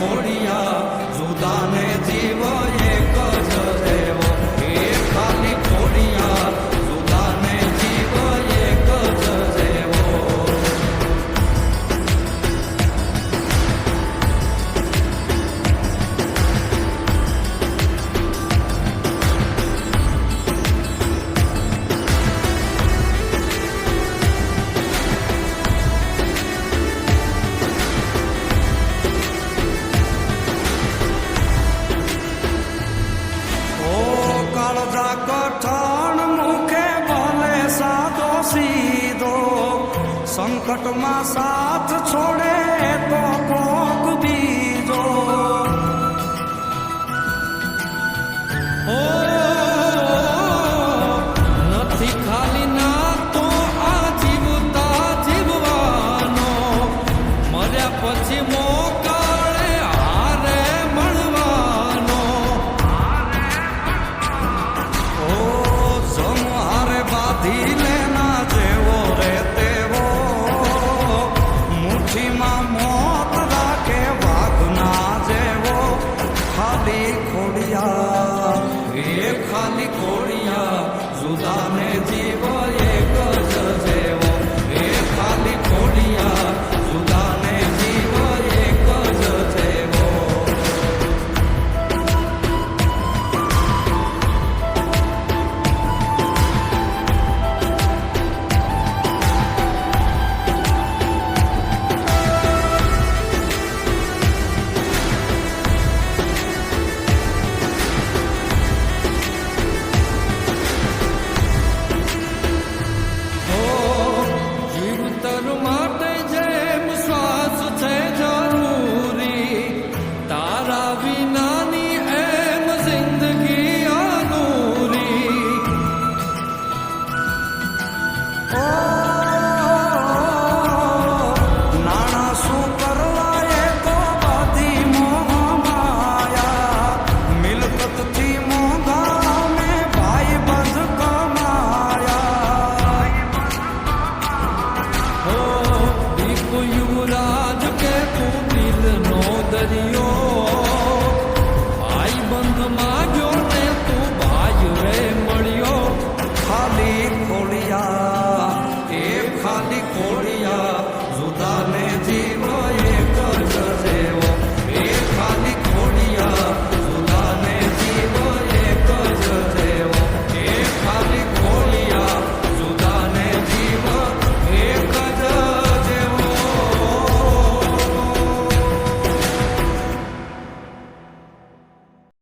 고리 સંકટમાં સાથ છોડે खुदा ने जीवन યુવરાજ કે તું દિલનો દરિયો